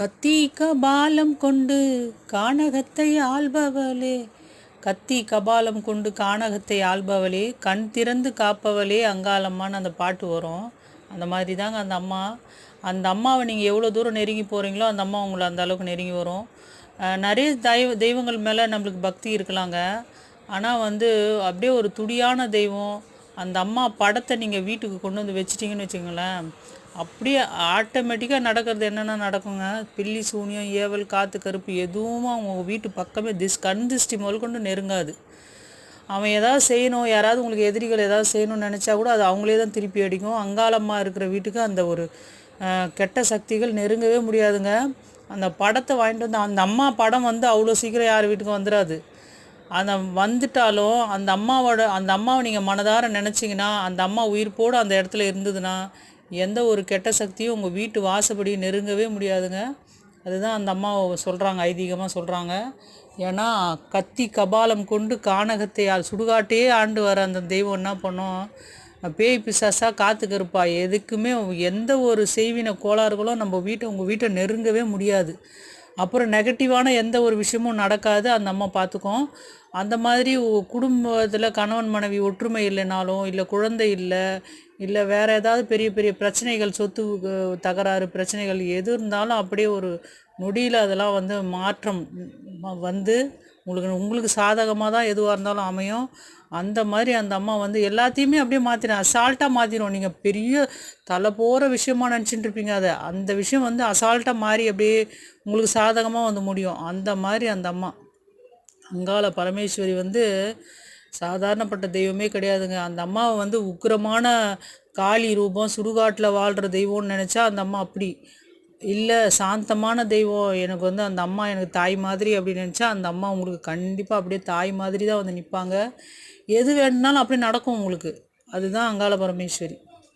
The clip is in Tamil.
கத்தி கபாலம் கொண்டு கானகத்தை ஆள்பவளே. கத்தி கபாலம் கொண்டு கானகத்தை ஆள்பவளே. கண் திறந்து காப்பவளே. அங்காளம்மான்னு அந்த பாட்டு வரும். அந்த மாதிரி தாங்க அந்த அம்மா. அந்த அம்மாவை நீங்கள் எவ்வளோ தூரம் நெருங்கி போகிறீங்களோ அந்த அம்மா உங்களை அந்த அளவுக்கு நெருங்கி வரும். நிறைய தெய்வ தெய்வங்கள் மேலே நம்மளுக்கு பக்தி இருக்கலாங்க. ஆனால் வந்து அப்படியே ஒரு துடியான தெய்வம். அந்த அம்மா படத்தை நீங்கள் வீட்டுக்கு கொண்டு வந்து வச்சிட்டிங்கன்னு வச்சுங்களேன் அப்படியே ஆட்டோமேட்டிக்காக நடக்கிறது என்னென்ன நடக்குங்க? பில்லி சூனியம் ஏவல் காற்று கருப்பு எதுவும் அவங்க வீட்டு பக்கமே திஸ் கண் திருஷ்டி முதல் கொண்டு நெருங்காது. அவன் ஏதாவது செய்யணும் யாராவது உங்களுக்கு எதிரிகள் ஏதாவது செய்யணும்னு நினச்சா கூட அது அவங்களே தான் திருப்பி அடிக்கும். அங்காளம்மா இருக்கிற வீட்டுக்கு அந்த ஒரு கெட்ட சக்திகள் நெருங்கவே முடியாதுங்க. அந்த படத்தை வாங்கிட்டு வந்து அந்த அம்மா படம் வந்து அவ்வளோ சீக்கிரம் யார் வீட்டுக்கும் வந்துடாது அந்த வந்துட்டாலும் அந்த அம்மாவோட அந்த அம்மாவை நீங்கள் மனதார நினச்சிங்கன்னா அந்த அம்மா உயிர்ப்போடு அந்த இடத்துல இருந்ததுன்னா எந்த ஒரு கெட்ட சக்தியும் உங்கள் வீட்டு வாசப்படி நெருங்கவே முடியாதுங்க. அதுதான் அந்த அம்மா சொல்கிறாங்க ஐதீகமாக சொல்கிறாங்க ஏன்னா கத்தி கபாலம் கொண்டு கானகத்தை ஆள் சுடுகாட்டையே ஆண்டு வர அந்த தெய்வம் என்ன பண்ணும்? பேய் பிசாசாக காத்து கருப்பா எதுக்குமே எந்த ஒரு செய்வின கோளாறுகளும் நம்ம வீட்டை உங்கள் வீட்டை நெருங்கவே முடியாது. அப்புறம் நெகட்டிவான எந்த ஒரு விஷயமும் நடக்காது. அந்த அம்மா பார்த்துக்கும் அந்த மாதிரி குடும்பத்தில் கணவன் மனைவி ஒற்றுமை இல்லைனாலும் இல்லை குழந்தை இல்லை இல்லை வேறு ஏதாவது பெரிய பெரிய பிரச்சனைகள் சொத்து தகராறு பிரச்சனைகள் எது இருந்தாலும் அப்படியே ஒரு நொடியில் அதெல்லாம் வந்து மாற்றம் வந்து உங்களுக்கு உங்களுக்கு சாதகமாக தான் எதுவாக இருந்தாலும் அமையும். அந்த மாதிரி அந்த அம்மா வந்து எல்லாத்தையுமே அப்படியே மாற்றிடும் அசால்ட்டாக மாற்றிடும் நீங்கள் பெரிய தலை போகிற விஷயமா நினச்சிட்டு இருப்பீங்க அதை. அந்த விஷயம் வந்து அசால்ட்டாக மாறி அப்படியே உங்களுக்கு சாதகமாக வந்து முடியும். அந்த மாதிரி அந்த அம்மா. அங்காள பரமேஸ்வரி வந்து சாதாரணப்பட்ட தெய்வமே கிடையாதுங்க. அந்த அம்மாவை வந்து உக்கிரமான காளி ரூபம் சுடுகாட்டில் வாழ்கிற தெய்வம்னு நினச்சா அந்த அம்மா அப்படி. இல்லை சாந்தமான தெய்வம். எனக்கு வந்து அந்த அம்மா எனக்கு தாய் மாதிரி அப்படின்னு நினச்சா அந்த அம்மா உங்களுக்கு கண்டிப்பாக அப்படியே தாய் மாதிரி தான் வந்து நிற்பாங்க எது வேணுனாலும் அப்படியே நடக்கும் உங்களுக்கு. அதுதான் அங்காள பரமேஸ்வரி.